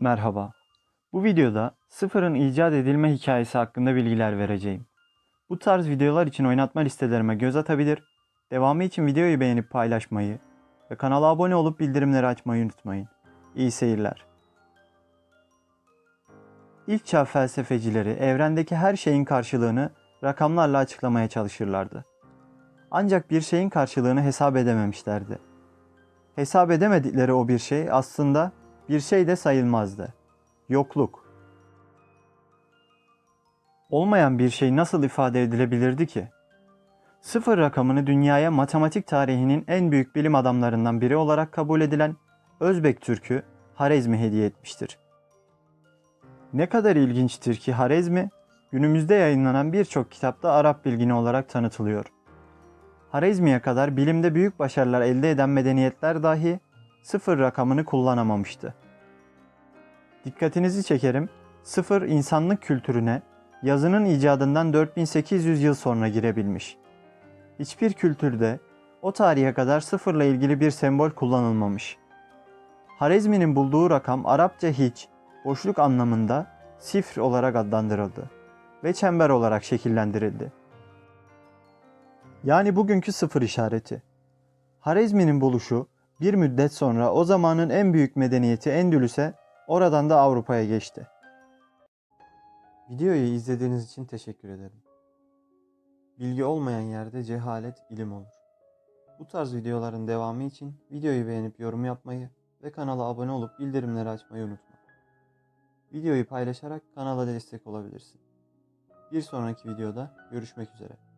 Merhaba. Bu videoda sıfırın icat edilme hikayesi hakkında bilgiler vereceğim. Bu tarz videolar için oynatma listelerime göz atabilir, devamı için videoyu beğenip paylaşmayı ve kanala abone olup bildirimleri açmayı unutmayın. İyi seyirler. İlk çağ felsefecileri evrendeki her şeyin karşılığını rakamlarla açıklamaya çalışırlardı. Ancak bir şeyin karşılığını hesap edememişlerdi. Hesap edemedikleri o bir şey aslında bir şey de sayılmazdı. Yokluk. Olmayan bir şey nasıl ifade edilebilirdi ki? Sıfır rakamını dünyaya matematik tarihinin en büyük bilim adamlarından biri olarak kabul edilen Özbek Türk'ü Harezmi hediye etmiştir. Ne kadar ilginçtir ki Harezmi, günümüzde yayınlanan birçok kitapta Arap bilgini olarak tanıtılıyor. Harezmi'ye kadar bilimde büyük başarılar elde eden medeniyetler dahi sıfır rakamını kullanamamıştı. Dikkatinizi çekerim, sıfır insanlık kültürüne yazının icadından 4800 yıl sonra girebilmiş. Hiçbir kültürde o tarihe kadar sıfırla ilgili bir sembol kullanılmamış. Harezmi'nin bulduğu rakam Arapça hiç, boşluk anlamında sifr olarak adlandırıldı ve çember olarak şekillendirildi. Yani bugünkü sıfır işareti. Harezmi'nin buluşu bir müddet sonra o zamanın en büyük medeniyeti Endülüs'e, oradan da Avrupa'ya geçti. Videoyu izlediğiniz için teşekkür ederim. Bilgi olmayan yerde cehalet ilim olur. Bu tarz videoların devamı için videoyu beğenip yorum yapmayı ve kanala abone olup bildirimleri açmayı unutma. Videoyu paylaşarak kanala destek olabilirsin. Bir sonraki videoda görüşmek üzere.